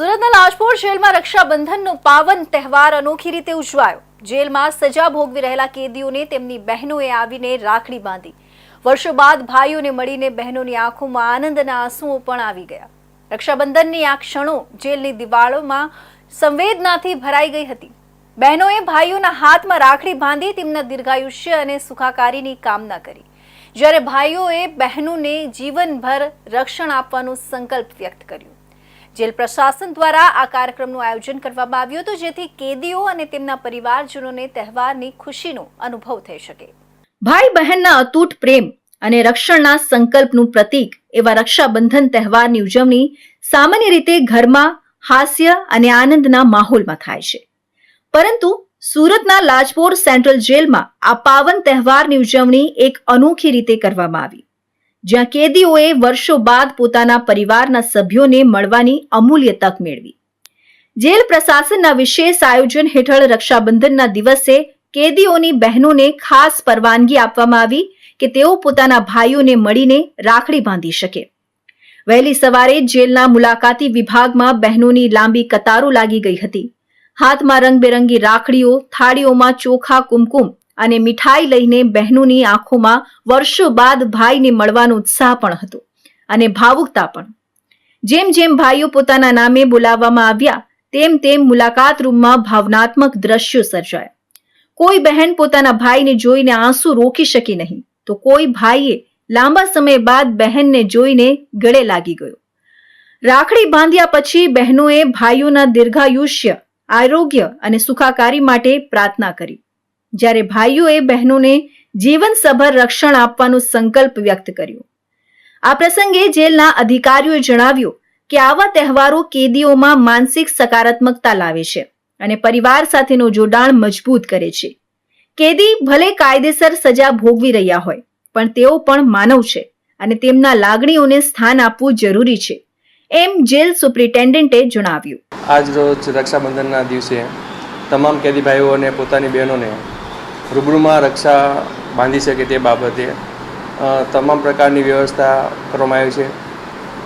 સુરતના લાજપોર જેલમાં રક્ષાબંધનનો પાવન તહેવાર અનોખી રીતે ઉજવાયો. જેલમાં સજા ભોગવી રહેલા કેદીઓને તેમની બહેનોએ આવીને રાખડી બાંધી. વર્ષો બાદ ભાઈઓને મળીને બહેનોની આંખોમાં આનંદના આંસુઓ પણ આવી ગયા. રક્ષાબંધનની આ ક્ષણો જેલની દિવાળોમાં સંવેદનાથી ભરાઈ ગઈ હતી. બહેનોએ ભાઈઓના હાથમાં રાખડી બાંધી તેમના દીર્ઘાયુષ્ય અને સુખાકારીની કામના કરી. જ્યારે ભાઈઓએ બહેનોને જીવનભર રક્ષણ આપવાનો સંકલ્પ વ્યક્ત કર્યો. જેલ પ્રશાસન દ્વારા આ કાર્યક્રમનું આયોજન કરવામાં આવ્યું હતું, જેથી કેદીઓ અને તેમના પરિવારજનોને તહેવારની ખુશીનો અનુભવ થઈ શકે. ભાઈ બહેનના અતૂટ પ્રેમ અને રક્ષણના સંકલ્પનું પ્રતીક એવા રક્ષાબંધન તહેવારની ઉજવણી સામાન્ય રીતે ઘરમાં હાસ્ય અને આનંદના માહોલમાં થાય છે. પરંતુ સુરતના લાજપોર સેન્ટ્રલ જેલમાં આ પાવન તહેવારની ઉજવણી એક અનોખી રીતે કરવામાં આવી. જ્યાં કેદીઓએ વર્ષો બાદ પોતાના પરિવારના સભ્યોને મળવાની અમૂલ્ય તક મેળવી. જેલ પ્રશાસનના વિશેષ આયોજન હેઠળ રક્ષાબંધનના દિવસે કેદીઓની બહેનોને ખાસ પરવાનગી આપવામાં આવી કે તેઓ પોતાના ભાઈઓને મળીને રાખડી બાંધી શકે. વહેલી સવારે જેલના મુલાકાતી વિભાગમાં બહેનોની લાંબી કતારો લાગી ગઈ હતી. હાથમાં રંગબેરંગી રાખડીઓ, થાળીઓમાં ચોખા, કુમકુમ અને મીઠાઈ લઈને બહેનોની આંખોમાં વર્ષો બાદ ભાઈને મળવાનો ઉત્સાહ પણ હતો અને ભાવુકતા પણ. જેમ જેમ ભાઈઓ પોતાના નામે બોલાવવામાં આવ્યા, તેમ તેમ મુલાકાત રૂમમાં ભાવનાત્મક દ્રશ્યો સર્જાયા. કોઈ બહેન પોતાના ભાઈને જોઈને આંસુ રોકી શકી નહીં, તો કોઈ ભાઈએ લાંબા સમય બાદ બહેનને જોઈને ગળે લાગી ગયો. રાખડી બાંધ્યા પછી બહેનોએ ભાઈઓના દીર્ઘાયુષ્ય, આરોગ્ય અને સુખાકારી માટે પ્રાર્થના કરી. જ્યારે ભાઈઓએ બહેનોને જીવનસભર રક્ષણ આપવાનો સંકલ્પ વ્યક્ત કર્યો. આ પ્રસંગે જેલના અધિકારીઓએ જણાવ્યું કે આવા તહેવારો કેદીઓમાં માનસિક સકારાત્મકતા લાવે છે અને પરિવાર સાથેનું જોડાણ મજબૂત કરે છે. કેદી ભલે કાયદેસર સજા ભોગવી રહ્યા હોય, પણ તેઓ પણ માનવ છે અને તેમના લાગણીઓને સ્થાન આપવું જરૂરી છે, એમ જેલ સુપ્રિન્ટેન્ડન્ટે જણાવ્યું. આજ રોજ રક્ષાબંધનના દિવસે તમામ કેદી ભાઈઓ અને પોતાની બહેનોને રૂબરૂમાં રક્ષા બાંધી શકે તે બાબતે તમામ પ્રકારની વ્યવસ્થા કરવામાં આવી છે.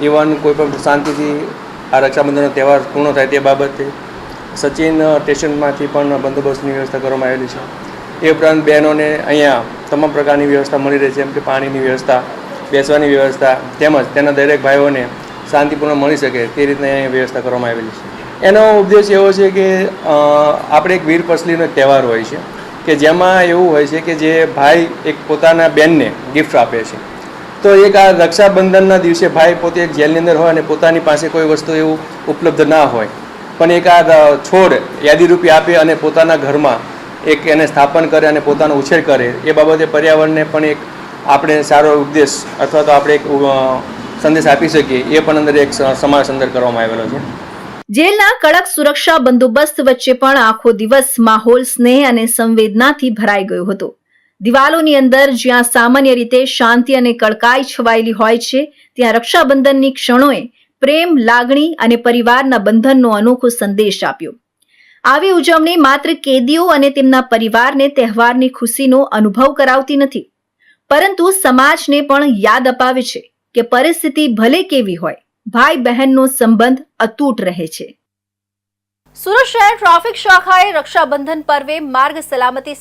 ઇવન કોઈ પણ શાંતિથી આ રક્ષાબંધનનો તહેવાર પૂર્ણ થાય તે બાબતે સચિન સ્ટેશનમાંથી પણ બંદોબસ્તની વ્યવસ્થા કરવામાં આવેલી છે. એ ઉપરાંત બહેનોને અહીંયા તમામ પ્રકારની વ્યવસ્થા મળી રહી છે, જેમ કે પાણીની વ્યવસ્થા, બેસવાની વ્યવસ્થા, તેમજ તેના દરેક ભાઈઓને શાંતિપૂર્ણ મળી શકે તે રીતના અહીંયા વ્યવસ્થા કરવામાં આવેલી છે. એનો ઉદ્દેશ એવો છે કે આપણે એક વીર પસલીનો તહેવાર હોય છે. કે જેમાં એવું હોય છે કે જે ભાઈ એક પોતાના બેનને ગિફ્ટ આપે છે. તો એક આ રક્ષાબંધનના દિવસે ભાઈ પોતે એક જેલની અંદર હોય અને પોતાની પાસે કોઈ વસ્તુ એવું ઉપલબ્ધ ના હોય. પણ એક આ છોડ યાદીરૂપી આપે અને પોતાના ઘરમાં એક એને સ્થાપન કરે અને પોતાનો ઉછેર કરે. એ બાબતે પર્યાવરણને પણ એક આપણે સારો ઉદ્દેશ અથવા તો આપણે એક સંદેશ આપી શકીએ. એ પણ અંદર એક સમાવેશ અંદર કરવામાં આવેલો છે. જેલના કડક સુરક્ષા બંદોબસ્ત વચ્ચે પણ આખો દિવસ માહોલ, સ્નેહ અને સંવેદનાથી ભરાઈ ગયો હતો. દિવાલોની અંદર જ્યાં સામાન્ય રીતે શાંતિ અને કડકાઈ છવાયેલી હોય છે, ત્યાં રક્ષાબંધનની ક્ષણોએ પ્રેમ, લાગણી અને પરિવારના બંધનનો અનોખો સંદેશ આપ્યો. આવી ઉજવણી માત્ર કેદીઓ અને તેમના પરિવારને તહેવારની ખુશીનો અનુભવ કરાવતી નથી, પરંતુ સમાજને પણ યાદ અપાવે છે કે પરિસ્થિતિ ભલે કેવી હોય ભાઈ બહેનનો સંબંધ અતૂટ રહે છે. સુરત શહેર ટ્રાફિક શાખાએ રક્ષાબંધન પર્વે માર્ગ સલામતી